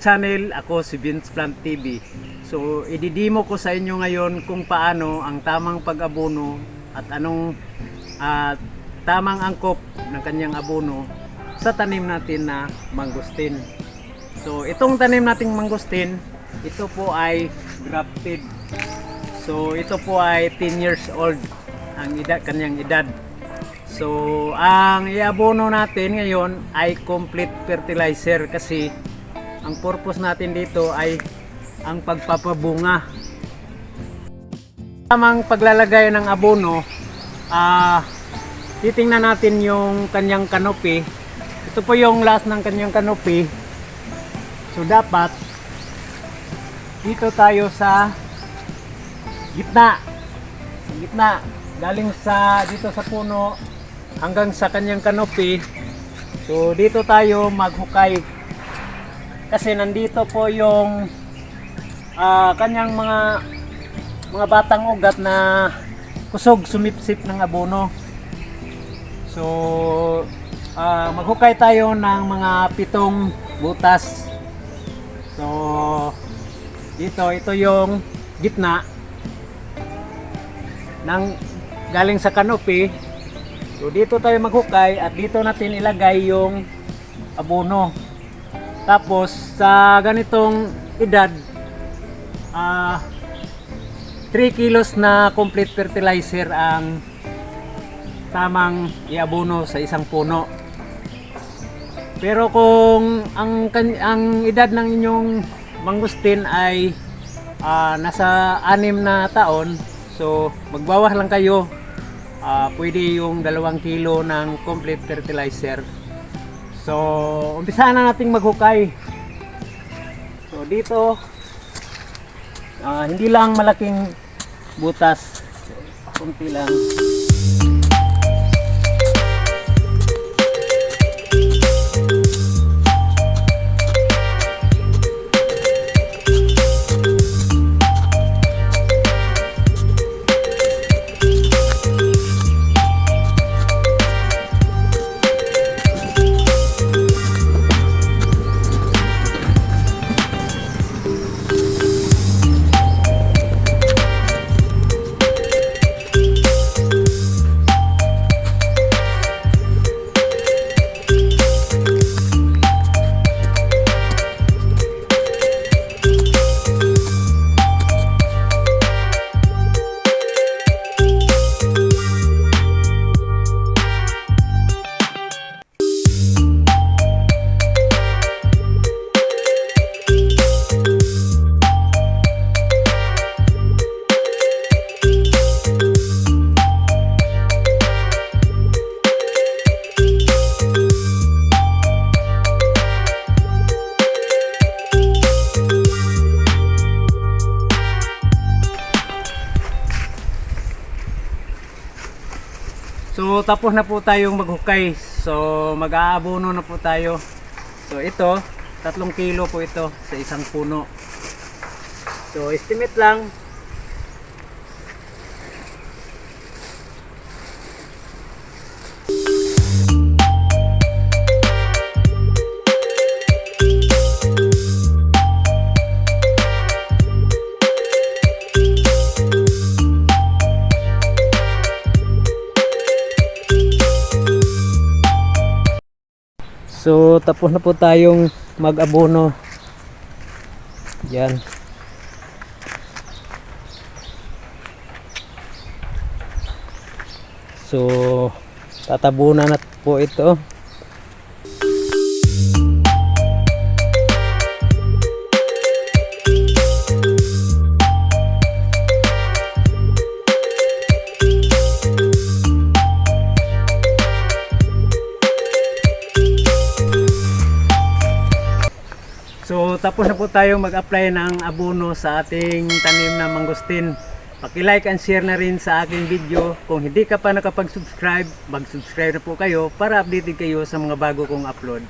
channel, ako si Vince Plant TV. So, ididimo ko sa inyo ngayon kung paano ang tamang pag-abono at anong ah, tamang angkop ng kanyang abono sa tanim natin na mangustin. So, itong tanim nating mangustin, ito po ay grafted. So, ito po ay 10 years old ang edad, kanyang edad. So, ang iabono natin ngayon ay complete fertilizer kasi ang purpose natin dito ay ang pagpapabunga. Tamang paglalagay ng abono, ah titingnan natin yung kanyang canopy. Ito po yung last ng kanyang canopy. So, dapat dito tayo sa gitna. Sa gitna. Galing sa dito sa puno hanggang sa kanyang canopy. So dito tayo maghukay. Kasi nandito po yung ah, kanyang mga mga batang ugat na kusog sumipsip ng abono. So ah, maghukay tayo ng mga pitong butas. So dito ito yung gitna ng galing sa canopy So dito tayo maghukay at dito natin ilagay yung abono. Tapos sa ganitong edad ah 3 kilos na complete fertilizer ang tamang iabono sa isang puno. Pero kung ang ang edad ng inyong mangustin ay ah, nasa anim na taon, so magbawas lang kayo Ah, pwede yung dalawang kilo ng complete fertilizer. So, umpisahan na nating maghukay. So, dito, ah, hindi lang malaking butas. Kunti lang. So tapos na po tayong maghukay. So mag-aabono na po tayo. So ito, tatlong kilo po ito sa isang puno. So estimate lang. So tapos na po tayong mag-abono. Yan. So tatabunan na po ito. So tapos na po tayo mag-apply ng abono sa ating tanim na mangustin. Paki-like and share na rin sa aking video. Kung hindi ka pa nakapag-subscribe, mag-subscribe na po kayo para updated kayo sa mga bago kong upload.